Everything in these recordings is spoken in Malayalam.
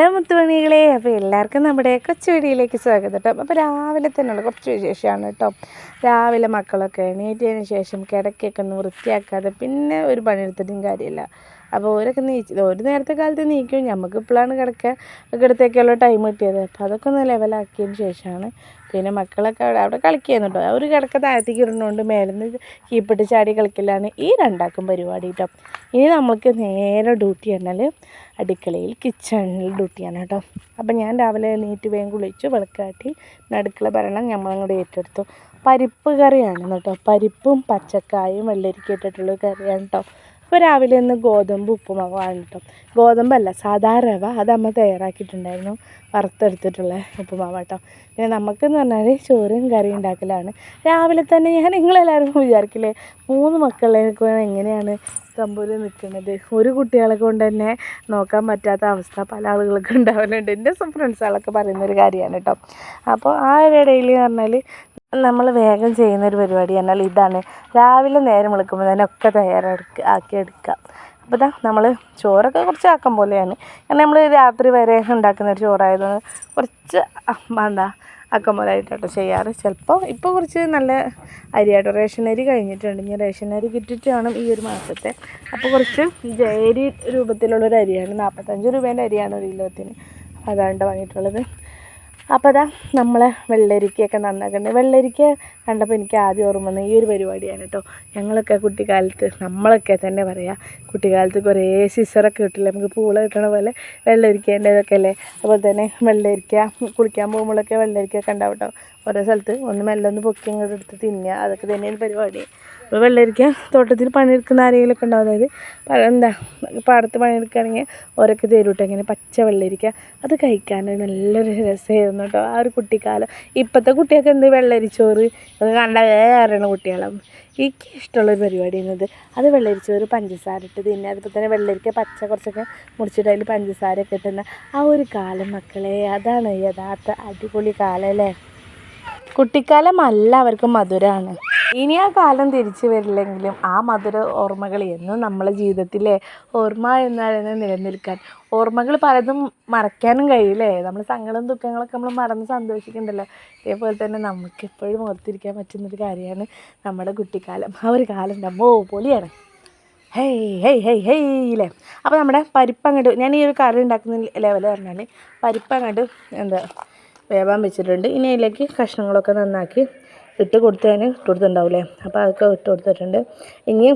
ഹലോ മുത്തുമണികളെ അപ്പോൾ എല്ലാവർക്കും നമ്മുടെ കൊച്ചു വീഡിയോയിലേക്ക് സ്വാഗതം കേട്ടോ. അപ്പോൾ രാവിലെ തന്നെയുള്ള കുറച്ച് വിശേഷമാണ് കേട്ടോ. രാവിലെ മക്കളൊക്കെ എണീറ്റതിന് ശേഷം കിടക്കൊക്കെ ഒന്ന് വൃത്തിയാക്കാതെ പിന്നെ ഒരു പണിയെടുത്തിട്ടും കാര്യമില്ല. അപ്പോൾ ഓരൊക്കെ നീച്ച് ഒരു നേരത്തെ കാലത്ത് നീക്കും. നമുക്ക് ഇപ്പോഴാണ് കിടക്കുക കിടത്തേക്കുള്ള ടൈം കിട്ടിയത്. അപ്പോൾ അതൊക്കെ ഒന്ന് ലെവലാക്കിയതിന് ശേഷമാണ്. പിന്നെ മക്കളൊക്കെ അവിടെ അവിടെ കളിക്കുന്നു കേട്ടോ അവർ കിടക്ക താഴത്തേക്ക് ഇടുന്നതുകൊണ്ട് മേലെന്ന് കീപ്പിട്ട് ചാടി കളിക്കലാണ് ഈ രണ്ടാക്കും പരിപാടി കേട്ടോ ഇനി നമ്മൾക്ക് നേരെ ഡ്യൂട്ടി എന്നാൽ അടുക്കളയിൽ കിച്ചണിൽ ഡ്യൂട്ടിയാണ് കേട്ടോ അപ്പം ഞാൻ രാവിലെ നീറ്റ് വേഗം കുളിച്ചു വിളക്കാട്ടി അടുക്കള ഭരണം ഞമ്മളങ്ങോട്ട് ഏറ്റെടുത്തു. പരിപ്പ് കറിയാണ് കേട്ടോ പരിപ്പും പച്ചക്കായും വെള്ളരിക്ക ഇട്ടിട്ടുള്ള കറിയാണ് കേട്ടോ അപ്പോൾ രാവിലെ ഒന്ന് ഗോതമ്പ് ഉപ്പുമാവാണ് കേട്ടോ ഗോതമ്പല്ല സാധാ റവ. അത് അമ്മ തയ്യാറാക്കിയിട്ടുണ്ടായിരുന്നു. വറുത്തെടുത്തിട്ടുള്ള ഉപ്പുമാവ് കേട്ടോ പിന്നെ നമുക്കെന്ന് പറഞ്ഞാൽ ചോറും കറിയും ഉണ്ടാക്കലാണ്. രാവിലെ തന്നെ ഞാൻ നിങ്ങളെല്ലാവരും വിചാരിക്കില്ലേ മൂന്ന് മക്കളെയൊക്കെ എങ്ങനെയാണ് തമ്പൂര് നിൽക്കുന്നത്? ഒരു കുട്ടികളെ കൊണ്ട് തന്നെ നോക്കാൻ പറ്റാത്ത അവസ്ഥ പല ആളുകൾക്കും ഉണ്ടാവലുണ്ട് എന്റെ ഫ്രണ്ട്സുകളൊക്കെ പറയുന്നൊരു കാര്യമാണ് കേട്ടോ അപ്പോൾ ആ ഇടയിൽ പറഞ്ഞാൽ നമ്മൾ വേഗം ചെയ്യുന്നൊരു പരിപാടി എന്നാൽ ഇതാണ്. രാവിലെ നേരം വിളിക്കുമ്പോൾ തന്നെ ഒക്കെ തയ്യാറെടുക്കുക ആക്കി എടുക്കാം അപ്പോൾ ഇതാ നമ്മൾ ചോറൊക്കെ കുറച്ച് ആക്കം പോലെയാണ്. കാരണം നമ്മൾ രാത്രി വരെ ഉണ്ടാക്കുന്ന ഒരു ചോറായതുകൊണ്ട് കുറച്ച് എന്താ ആക്കം പോലെ ആയിട്ടോ ചെയ്യാറ്. ചിലപ്പോൾ ഇപ്പോൾ കുറച്ച് നല്ല അരിയാട്ടോ റേഷൻ അരി കഴിഞ്ഞിട്ടുണ്ട്. ഇനി റേഷൻ അരി കിട്ടിയിട്ട് വേണം ഈ ഒരു മാസത്തെ. അപ്പോൾ കുറച്ച് ജയരി രൂപത്തിലുള്ളൊരു അരിയാണ്. നാൽപ്പത്തഞ്ച് രൂപേന്റെ അരിയാണ് ഒരു കിലോത്തിന്. അതാണ് വാങ്ങിയിട്ടുള്ളത്. അപ്പോൾ അതാ നമ്മളെ വെള്ളരിക്കയൊക്കെ നന്നാക്കുന്നത് വെള്ളരിക്ക കണ്ടപ്പോൾ എനിക്ക് ആദ്യം ഓർമ്മ വന്നത് ഈ ഒരു പരിപാടിയാണ് കേട്ടോ ഞങ്ങളൊക്കെ കുട്ടിക്കാലത്ത് നമ്മളൊക്കെ തന്നെ പറയാം കുട്ടിക്കാലത്ത് കുറേ സിസറൊക്കെ കിട്ടില്ല നമുക്ക് പൂള കിട്ടണ പോലെ വെള്ളരിക്കേന്റെ ഇതൊക്കെ അല്ലേ? അതുപോലെ തന്നെ വെള്ളരിക്ക കുളിക്കാൻ പോകുമ്പോഴൊക്കെ വെള്ളരിക്കയൊക്കെ ഉണ്ടാവും കേട്ടോ ഓരോ സ്ഥലത്ത് ഒന്ന് മെല്ലെ ഒന്ന് പൊക്കി അങ്ങോട്ട് എടുത്ത് തിന്നുക. അതൊക്കെ തന്നെയാണ് പരിപാടി. അപ്പോൾ വെള്ളരിക്ക തോട്ടത്തിൽ പണിയെടുക്കുന്ന ആരെങ്കിലുമൊക്കെ ഉണ്ടാവും. അതായത് എന്താ പാടത്ത് പണിയെടുക്കുകയാണെങ്കിൽ ഓരോക്കെ തേരും കേട്ടോ ഇങ്ങനെ പച്ച വെള്ളരിക്ക. അത് കഴിക്കാൻ നല്ലൊരു രസമായിരുന്നു കേട്ടോ. ആ ഒരു കുട്ടിക്കാലം. ഇപ്പോഴത്തെ കുട്ടികൾക്ക് എന്ത് വെള്ളരിച്ചോറ്? അത് കണ്ട വേറെയാണ് കുട്ടികളാണ് എനിക്ക് ഇഷ്ടമുള്ളൊരു പരിപാടിയാണ് എന്നത് അത് വെള്ളരിച്ചോറ് പഞ്ചസാര ഇട്ട് തിന്നെ അതിപ്പോൾ തന്നെ വെള്ളരിക്ക പച്ച കുറച്ചൊക്കെ മുറിച്ചിട്ട് അതിൽ പഞ്ചസാരയൊക്കെ ഇട്ടുന്ന ആ ഒരു കാലം മക്കളെ അതാണ് യഥാർത്ഥ അടിപൊളി കാലം അല്ലേ? കുട്ടിക്കാലം എല്ലാവർക്കും മധുരമാണ് ഇനി ആ കാലം തിരിച്ചു വരില്ലെങ്കിലും ആ മധുര ഓർമ്മകൾ എന്നും നമ്മളെ ജീവിതത്തിലെ ഓർമ്മ എന്ന് പറയുന്നത് നിലനിൽക്കാൻ. ഓർമ്മകൾ പലതും മറക്കാനും കഴിയില്ലേ? നമ്മൾ സങ്കടം ദുഃഖങ്ങളൊക്കെ നമ്മൾ മറന്ന് സന്തോഷിക്കണ്ടല്ലോ? ഇതേപോലെ തന്നെ നമുക്ക് എപ്പോഴും ഓർത്തിരിക്കാൻ പറ്റുന്നൊരു കാര്യമാണ് നമ്മുടെ കുട്ടിക്കാലം. ആ ഒരു കാലം നമ്മോ പൊളിയാണ് ഹേയ് ഹേയ് ഹേയ് ഹേയ് ഇല്ലേ അപ്പോൾ നമ്മുടെ പരിപ്പങ്ങട് ഞാൻ ഈ ഒരു കറി ഉണ്ടാക്കുന്ന ലെവൽ പറഞ്ഞാൽ പരിപ്പ് അങ്ങോട്ട് എന്താ വേവാൻ വെച്ചിട്ടുണ്ട്. ഇനി അതിലേക്ക് കഷ്ണങ്ങളൊക്കെ നന്നാക്കി ഇട്ട് കൊടുത്ത് ഞാൻ ഇട്ട് കൊടുത്തിട്ടുണ്ടാവില്ലേ അപ്പോൾ അതൊക്കെ ഇട്ട് കൊടുത്തിട്ടുണ്ട്. ഇനി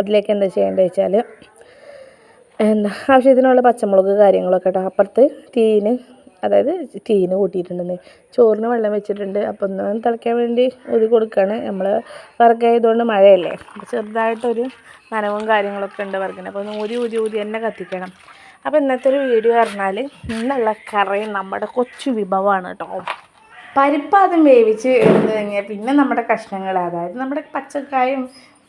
അതിലേക്ക് എന്താ ചെയ്യേണ്ടത് വെച്ചാൽ എന്താ ആവശ്യത്തിനുള്ള പച്ചമുളക് കാര്യങ്ങളൊക്കെ കേട്ടോ അപ്പുറത്ത് തീന് അതായത് തീന് കൂട്ടിയിട്ടുണ്ടെന്ന്. ചോറിന് വെള്ളം വെച്ചിട്ടുണ്ട്. അപ്പോൾ ഒന്ന് തിളയ്ക്കാൻ വേണ്ടി ഊതി കൊടുക്കുകയാണ് നമ്മൾ വിറകായതുകൊണ്ട് മഴയല്ലേ. അപ്പോൾ ചെറുതായിട്ടൊരു നനവും കാര്യങ്ങളൊക്കെ ഉണ്ട് വിറകിന്. അപ്പോൾ ഒന്ന് ഊതി ഊതി ഊതി തന്നെ കത്തിക്കണം. അപ്പോൾ ഇന്നത്തെ ഒരു വീഡിയോ പറഞ്ഞാൽ ഇന്നുള്ള കറി നമ്മുടെ കൊച്ചു വിഭവമാണ് കേട്ടോ പരിപ്പ് ആദ്യം വേവിച്ച് എടുത്തു കഴിഞ്ഞാൽ പിന്നെ നമ്മുടെ കഷ്ണങ്ങൾ അതായത് നമ്മുടെ പച്ചക്കായും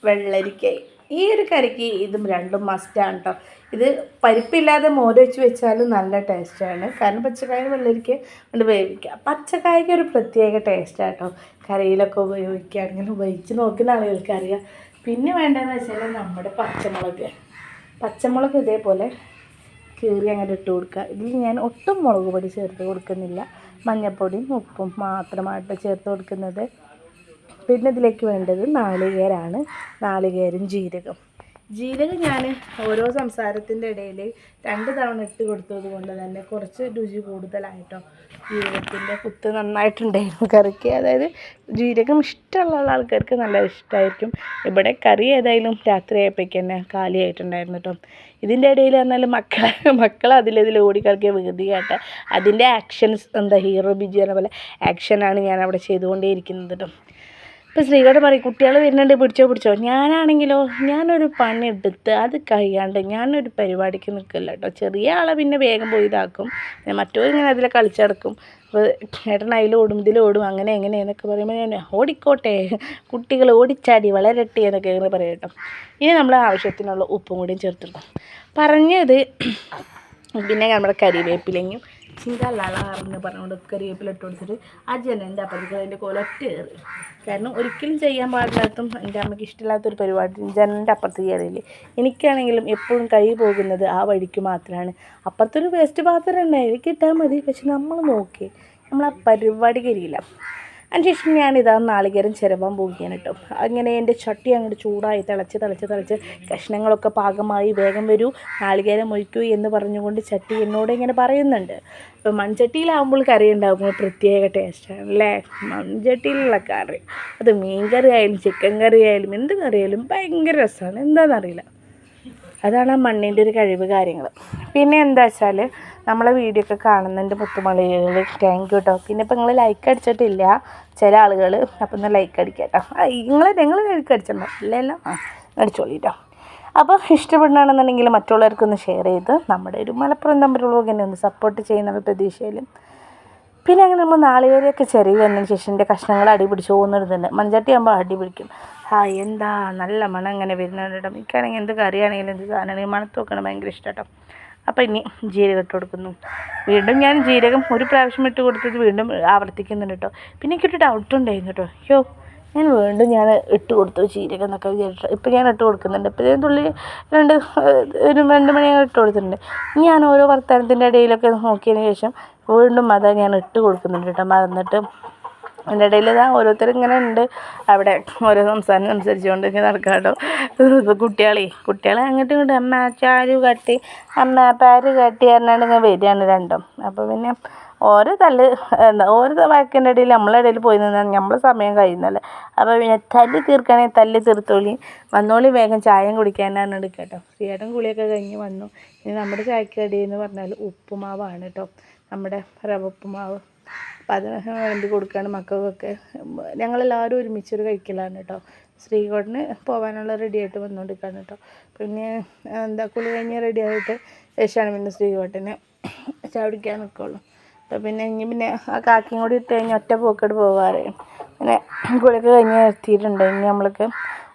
വെള്ളരിക്കയും ഈ ഒരു കറിക്ക് ഇതും രണ്ടും മസ്റ്റാണ് കേട്ടോ ഇത് പരിപ്പില്ലാതെ മോര് വെച്ച് വെച്ചാലും നല്ല ടേസ്റ്റാണ് കാരണം പച്ചക്കായും വെള്ളരിക്ക കൊണ്ട് വേവിക്കുക പച്ചക്കായ്ക്ക് ഒരു പ്രത്യേക ടേസ്റ്റാണ് കേട്ടോ കറിയിലൊക്കെ ഉപയോഗിക്കുകയാണെങ്കിൽ ഉപയോഗിച്ച് നോക്കുന്ന ആളുകൾക്ക് അറിയാം. പിന്നെ വേണ്ടതെന്ന് വെച്ചാൽ നമ്മുടെ പച്ചമുളക്. പച്ചമുളക് ഇതേപോലെ കീറി അങ്ങനെ ഇട്ട് കൊടുക്കുക. ഇതിൽ ഞാൻ ഒട്ടും മുളക് പൊടി ചേർത്ത് കൊടുക്കുന്നില്ല. മഞ്ഞൾപ്പൊടിയും ഉപ്പും മാത്രമായിട്ട് ചേർത്ത് കൊടുക്കുന്നത്. പിന്നെ ഇതിലേക്ക് വേണ്ടത് നാളികേരാണ്. നാളികേരും ജീരകം. ജീരകം ഞാൻ ഓരോ സംസാരത്തിന്റെ ഇടയിൽ രണ്ട് തവണ ഇട്ട് കൊടുത്തത് കൊണ്ട് തന്നെ കുറച്ച് രുചി കൂടുതലായിട്ടോ. ജീരകത്തിന്റെ കുത്ത് നന്നായിട്ടുണ്ടായിരുന്നു. കറിക്ക് അതായത് ജീരകം ഇഷ്ടമുള്ള ആൾക്കാർക്ക് നല്ല ഇഷ്ടമായിരിക്കും ഇവിടെ കറി ഏതായാലും രാത്രി ആയപ്പോഴേക്ക് തന്നെ കാലിയായിട്ടുണ്ടായിരുന്നു കേട്ടോ. ഇതിന്റെ ഇടയിൽ പറഞ്ഞാൽ മക്കളെ മക്കൾ അതിലതിൽ ഓടിക്കളിക്കുക വികൃതി കേട്ട അതിന്റെ ആക്ഷൻസ് എന്താ ഹീറോ ബിജി എന്ന പോലെ ആക്ഷനാണ് ഞാൻ അവിടെ ചെയ്തുകൊണ്ടേയിരിക്കുന്നത് കേട്ടോ. ഇപ്പോൾ സ്ത്രീകളോട് പറയും കുട്ടികൾ വരുന്നുണ്ട് പിടിച്ചോ പിടിച്ചോ. ഞാനാണെങ്കിലോ ഞാനൊരു പണി എടുത്ത് അത് കഴിയാണ്ട് ഞാനൊരു പരിപാടിക്ക് നിൽക്കില്ല കേട്ടോ. ചെറിയ ആളെ പിന്നെ വേഗം പോയി ഇതാക്കും. പിന്നെ മറ്റോ ഇങ്ങനെ അതിൽ കളിച്ചടക്കും. അപ്പോൾ ഏട്ടൻ ഇതിൽ ഓടും അങ്ങനെ എങ്ങനെ എന്നൊക്കെ പറയുമ്പോൾ ഞാൻ ഓടിക്കോട്ടെ കുട്ടികൾ ഓടിച്ചാടി വളരട്ടെ എന്നൊക്കെ ഇങ്ങനെ പറയും കേട്ടോ. ഇനി നമ്മൾ ആവശ്യത്തിനുള്ള ഉപ്പും കൂടിയും ചേർത്തെടുക്കും പറഞ്ഞത് പിന്നെ നമ്മുടെ കരിവേപ്പിലയും ചിങ്കല്ലാളാറെന്ന് പറഞ്ഞുകൊണ്ട് കരിവേപ്പില ഇട്ട് കൊടുത്തിട്ട് ആ ജനന്റെ അപ്പുറത്തേക്ക് അതിന്റെ കോലൊറ്റ കയറി. കാരണം ഒരിക്കലും ചെയ്യാൻ പാടില്ലാത്തതും എന്റെ അമ്മയ്ക്ക് ഇഷ്ടമില്ലാത്തൊരു പരിപാടി ജനന്റെ അപ്പുറത്ത് കയറിയില്ലേ. എനിക്കാണെങ്കിലും എപ്പോഴും കൈ പോകുന്നത് ആ വഴിക്ക് മാത്രമാണ്. അപ്പുറത്തൊരു വേസ്റ്റ് പാത്രം ഉണ്ടായി. കിട്ടാൽ മതി. പക്ഷെ നമ്മൾ നോക്കി നമ്മൾ ആ പരിപാടി കരിയില്ല അതിനുശേഷം ഞാനിതാ നാളികേരം ചിരവാൻ പോവുകയാണ് കേട്ടോ. അങ്ങനെ എന്റെ ചട്ടി അങ്ങോട്ട് ചൂടായി തിളച്ച് തിളച്ച് തിളച്ച്. കഷ്ണങ്ങളൊക്കെ പാകമായി വേഗം വരൂ നാളികേരം ഒഴിക്കൂ എന്ന് പറഞ്ഞുകൊണ്ട് ചട്ടി എന്നോട് ഇങ്ങനെ പറയുന്നുണ്ട്. ഇപ്പോൾ മൺചട്ടിയിലാവുമ്പോൾ കറി ഉണ്ടാകുമ്പോൾ പ്രത്യേക ടേസ്റ്റാണ് അല്ലേ? മൺചട്ടിയിലുള്ള കറി. അത് മീൻ കറി ആയാലും ചിക്കൻ കറി ആയാലും എന്ത് കറിയായാലും ഭയങ്കര രസമാണ്. എന്താണെന്നറിയില്ല. അതാണ് ആ മണ്ണിന്റെ ഒരു കഴിവ് കാര്യങ്ങൾ പിന്നെ എന്താ വെച്ചാൽ നമ്മളെ വീഡിയോ ഒക്കെ കാണുന്നുണ്ട് മുത്തുമളികൾ താങ്ക് യു കേട്ടോ പിന്നെ ഇപ്പം നിങ്ങൾ ലൈക്ക് അടിച്ചിട്ടില്ല ചില ആളുകൾ അപ്പം ഒന്ന് ലൈക്ക് അടിക്കാട്ടോ. കേട്ടോ ആ നിങ്ങൾ നിങ്ങൾ ലൈക്ക് അടിച്ചിട്ടുണ്ടോ ഇല്ലല്ലോ? ആ അടിച്ചോളി കേട്ടോ അപ്പോൾ ഇഷ്ടപ്പെടുകയാണെന്നുണ്ടെങ്കിൽ മറ്റുള്ളവർക്കൊന്ന് ഷെയർ ചെയ്ത് നമ്മുടെ ഒരു മലപ്പുറം തമ്മിലുള്ള ഒക്കെ ഒന്ന് സപ്പോർട്ട് ചെയ്യുന്ന പ്രതീക്ഷയിലും. പിന്നെ അങ്ങനെ നമ്മൾ നാളികേരമൊക്കെ ചെറിയ വന്നതിന് ശേഷം എന്റെ കഷ്ണങ്ങൾ അടി പിടിച്ച് പോകുന്നൊരിതുണ്ട് മൺചട്ടി ആകുമ്പോൾ അടി പിടിക്കും ആ എന്താ? നല്ല മണം അങ്ങനെ വരുന്നുണ്ട് കേട്ടോ എനിക്കാണെങ്കിൽ എന്ത് കറിയാണെങ്കിലും എന്ത് സാധനമാണെങ്കിലും മണത്ത് വെക്കണം ഭയങ്കര ഇഷ്ടം കേട്ടോ അപ്പോൾ ഇനി ജീരകം ഇട്ട് കൊടുക്കുന്നു. വീണ്ടും ഞാൻ ജീരകം ഒരു പ്രാവശ്യം ഇട്ട് കൊടുത്തത് വീണ്ടും ആവർത്തിക്കുന്നുണ്ട് കേട്ടോ പിന്നെ എനിക്കൊരു ഡൗട്ട് ഉണ്ടായിരുന്നു കേട്ടോ യോ ഞാൻ വീണ്ടും ഞാൻ ഇട്ട് കൊടുത്തു ജീരകം എന്നൊക്കെ വിചാരിച്ചു ഇപ്പം ഞാൻ ഇട്ട് കൊടുക്കുന്നുണ്ട്. ഇപ്പം ഞാൻ തുള്ളി രണ്ട് ഒരു രണ്ട് മണി ഞാൻ ഇട്ട് കൊടുത്തിട്ടുണ്ട്. ഞാൻ ഓരോ വർത്തമാനത്തിന്റെ ഇടയിലൊക്കെ നോക്കിയതിന് ശേഷം വീണ്ടും അത് ഞാൻ ഇട്ട് കൊടുക്കുന്നുണ്ട് കേട്ടോ മറന്നിട്ട് അതിന്റെ ഇടയിൽ ഇതാ ഓരോരുത്തരും ഇങ്ങനെ ഉണ്ട്. അവിടെ ഓരോ സംസാരം സംസാരിച്ചുകൊണ്ട് ഇങ്ങനെ നടക്കാം കേട്ടോ. ഇപ്പോൾ കുട്ടികളെ കുട്ടികളെ അങ്ങോട്ടും ഇങ്ങോട്ടും അമ്മ ചാരു കട്ടി അമ്മ പാര് കട്ടി പറഞ്ഞാണ്ട് ഇങ്ങനെ വരികയാണ് രണ്ടും. അപ്പോൾ പിന്നെ ഓരോ തല്ല് എന്താ ഓരോ വഴക്കിന്റെ ഇടയിൽ നമ്മളെ ഇടയിൽ പോയി നിന്നാൽ നമ്മളെ സമയം കഴിയുന്നല്ലേ അപ്പോൾ പിന്നെ തല്ല് തീർക്കുകയാണെങ്കിൽ തല്ല് തീർത്തോളി. വന്നോളി വേഗം ചായം കുടിക്കാനാണ് എടുക്കട്ടോ ചേട്ടൻ കുളിയൊക്കെ കഴിഞ്ഞ് വന്നു. ഇനി നമ്മുടെ ചായക്കടി എന്ന് പറഞ്ഞാൽ ഉപ്പുമാവാണ് കേട്ടോ. നമ്മുടെ റവ ഉപ്പുമാവ്. അപ്പം അത് വിളമ്പി കൊടുക്കുകയാണ് മക്കൾക്കൊക്കെ. ഞങ്ങളെല്ലാവരും ഒരുമിച്ചൊരു കഴിക്കലാണ് കേട്ടോ ശ്രീകോട്ടിന് പോകാനുള്ള റെഡി ആയിട്ട് വന്നുകൊണ്ടിരിക്കുകയാണ് കേട്ടോ പിന്നെ എന്താ കുളി കഴിഞ്ഞ് റെഡി ആയിട്ട് ശേഷമാണ് പിന്നെ ശ്രീകോട്ടിന് ചവിടിക്കാൻ നിൽക്കുള്ളൂ അപ്പോൾ പിന്നെ ഇനി പിന്നെ ആ കാക്കിയും കൂടി ഇട്ട് കഴിഞ്ഞാൽ ഒറ്റ പോക്കോട് പോകാറ് പിന്നെ കുളിയൊക്കെ കഴിഞ്ഞ് എത്തിയിട്ടുണ്ട് ഇനി നമ്മൾക്ക്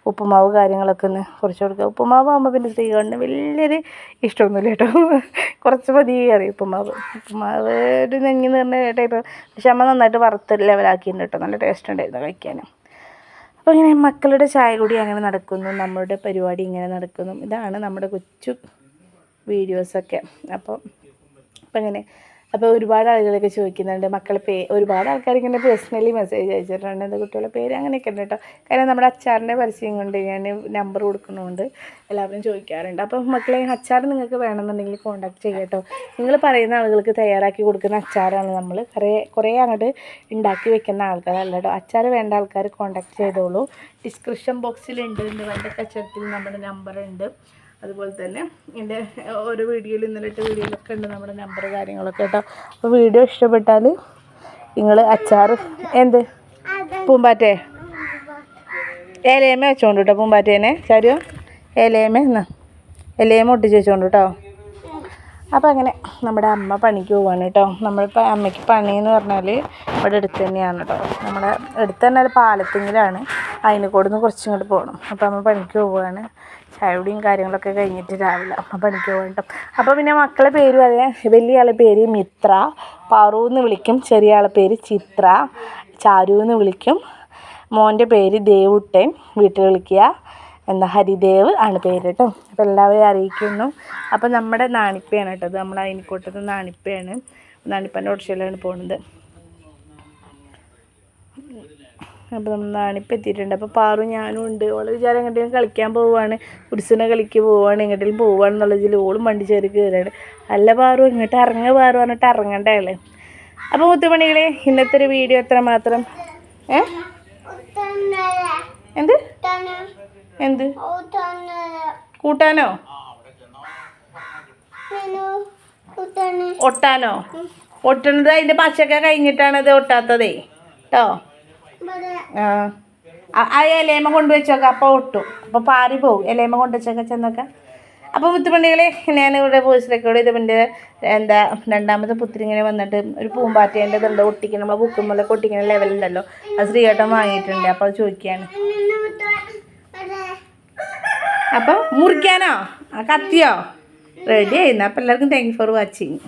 ഉപ്പുമാവ് കാര്യങ്ങളൊക്കെ ഒന്ന് കുറച്ച് കൊടുക്കുക. ഉപ്പുമാവ് ആകുമ്പോൾ പിന്നെ സ്ത്രീകളിന് വലിയൊരു ഇഷ്ടമൊന്നുമില്ല കേട്ടോ. കുറച്ച് മതി കറി ഉപ്പുമാവ്. ഉപ്പുമാവ് ഒരു നെഞ്ഞ് നിറഞ്ഞ ടൈപ്പ് പക്ഷെ അമ്മ നന്നായിട്ട് വറുത്ത് ലെവലാക്കിയിട്ടുണ്ട് കേട്ടോ. നല്ല ടേസ്റ്റ് ഉണ്ടായിരുന്നു കഴിക്കാനും അപ്പോൾ ഇങ്ങനെ മക്കളുടെ ചായ കൂടി അങ്ങനെ നടക്കുന്നു. നമ്മുടെ പരിപാടി ഇങ്ങനെ നടക്കുന്നു. ഇതാണ് നമ്മുടെ കൊച്ചു വീഡിയോസൊക്കെ അപ്പോൾ അപ്പം ഇങ്ങനെ അപ്പോൾ ഒരുപാട് ആളുകളൊക്കെ ചോദിക്കുന്നുണ്ട്. മക്കളെ പേ ഒരുപാട് ആൾക്കാർ ഇങ്ങനെ പേഴ്സണലി മെസ്സേജ് അയച്ചിട്ടുണ്ട്. എന്റെ കുട്ടികളുടെ പേര് അങ്ങനെയൊക്കെ ഉണ്ട് കേട്ടോ. കാരണം നമ്മുടെ അച്ചാറിന്റെ പരസ്യം കൊണ്ട് ഞാൻ നമ്പർ കൊടുക്കുന്നതുകൊണ്ട് എല്ലാവരും ചോദിക്കാറുണ്ട്. അപ്പോൾ മക്കളെ അച്ചാർ നിങ്ങൾക്ക് വേണമെന്നുണ്ടെങ്കിൽ കോൺടാക്ട് ചെയ്യാം കേട്ടോ. നിങ്ങൾ പറയുന്ന ആളുകൾക്ക് തയ്യാറാക്കി കൊടുക്കുന്ന അച്ചാറാണ് നമ്മൾ കുറേ കുറേ അങ്ങോട്ട് ഉണ്ടാക്കി വെക്കുന്ന ആൾക്കാരല്ല കേട്ടോ. അച്ചാർ വേണ്ട ആൾക്കാർ കോൺടാക്ട് ചെയ്തോളൂ. ഡിസ്ക്രിപ്ഷൻ ബോക്സിലുണ്ട് ഇന്ന് വേണ്ട കച്ചവടത്തിൽ നമ്മുടെ നമ്പർ ഉണ്ട്. അതുപോലെ തന്നെ എന്റെ ഓരോ വീഡിയോയിൽ ഇന്നലെ വീഡിയോയിലൊക്കെ ഉണ്ട് നമ്മുടെ നമ്പർ കാര്യങ്ങളൊക്കെ കേട്ടോ. അപ്പോൾ വീഡിയോ ഇഷ്ടപ്പെട്ടാൽ നിങ്ങൾ അച്ചാർ എന്ത്? പൂമ്പാറ്റേ. ഏലയമ്മ വെച്ചോണ്ട് കേട്ടോ പൂമ്പാറ്റേനെ. ചാരിയോ ഏലയമ്മ എന്നാ? ഏലയമ്മ ഒട്ടിച്ച് വെച്ചോണ്ട് കേട്ടോ അപ്പോൾ അങ്ങനെ നമ്മുടെ അമ്മ പണിക്ക് പോവാണ് കേട്ടോ നമ്മളിപ്പോൾ അമ്മയ്ക്ക് പണി എന്ന് പറഞ്ഞാൽ ഇവിടെ അടുത്ത് തന്നെയാണ് കേട്ടോ നമ്മുടെ അടുത്ത് തന്നെ ഒരു പാലത്തിങ്ങിലാണ്. അതിനെ കൂടുന്ന് കുറച്ചും ഇങ്ങോട്ട് പോകണം അപ്പോൾ അമ്മ പണിക്ക് പോവുകയാണ് ചായയുടെയും കാര്യങ്ങളൊക്കെ കഴിഞ്ഞിട്ട് രാവിലെ അമ്മ പണിക്ക് പോകണ്ട. അപ്പോൾ പിന്നെ മക്കളെ പേര് പറയാം വലിയ ആളെ പേര് മിത്ര പാറു എന്ന് വിളിക്കും ചെറിയ ആളെ പേര് ചിത്ര ചാരു എന്ന് വിളിക്കും മോന്റെ പേര് ദേവുട്ടൻ വീട്ടിൽ വിളിക്കുക എന്താ ഹരിദേവ് ആണ് പേര് കേട്ടോ. അപ്പോൾ എല്ലാവരെയും അറിയിക്കുന്നു. അപ്പോൾ നമ്മുടെ നാണിപ്പയാണ് കേട്ടോ നമ്മൾ അയനിക്കോട്ടത്ത് നാണിപ്പയാണ്. നാണിപ്പന്റെ ഉടച്ചിലാണ് പോകുന്നത് അപ്പോൾ നമ്മൾ നാണിപ്പം എത്തിയിട്ടുണ്ട്. അപ്പോൾ പാറു ഞാനും ഉണ്ട്. ഓൾ വിചാരം എങ്ങോട്ടെങ്കിലും കളിക്കാൻ പോവുകയാണ് കുടിസിനെ കളിക്ക് പോവുകയാണ് എങ്ങോട്ടെങ്കിലും പോവുകയാണ് എന്നുള്ളതിൽ ഓളും വണ്ടി ചേരി കയറുകയാണ് അല്ല പാറു ഇങ്ങോട്ട് ഇറങ്ങ പാറു പറഞ്ഞിട്ട് ഇറങ്ങണ്ടേ അല്ലേ അപ്പോൾ മുത്തുമണികളെ ഇന്നത്തെ ഒരു വീഡിയോ എത്ര മാത്രം ഏ? എന്ത്? എന്ത്? കൂട്ടാനോ? ഒട്ടാനോ? ഒട്ടണത് അതിന്റെ പച്ചക്ക കഴിഞ്ഞിട്ടാണത് ഒട്ടാത്തതേ. കേട്ടോ ആ. ഇലയമ്മ കൊണ്ടുവച്ചൊക്കെ അപ്പോൾ ഒട്ടും. അപ്പോൾ പാറി പോകും ഇലയമ്മ കൊണ്ടുവച്ചൊക്കെ ചെന്നൊക്കെ. അപ്പോൾ മുത്തുപണ്ടികളെ ഇവിടെ വോയിസ് റെക്കോർഡ് ചെയ്തതിന്റെ എന്താ രണ്ടാമത്തെ പുത്തിരി ഇങ്ങനെ വന്നിട്ട് ഒരു പൂമ്പാറ്റേന്റെ ഇതുണ്ട് ഒട്ടിക്കണം നമ്മളെ ബുക്കുമ്പോഴൊക്കെ ഒട്ടിക്കുന്ന ലെവലുണ്ടല്ലോ അത് ശ്രീകേട്ടൻ വാങ്ങിയിട്ടുണ്ട്. അപ്പോൾ അത് ചോദിക്കുകയാണ് അപ്പോൾ മുറിക്കാനോ? കത്തിയോ? റെഡി ആയിരുന്നു അപ്പോൾ എല്ലാവർക്കും താങ്ക് ഫോർ വാച്ചിങ്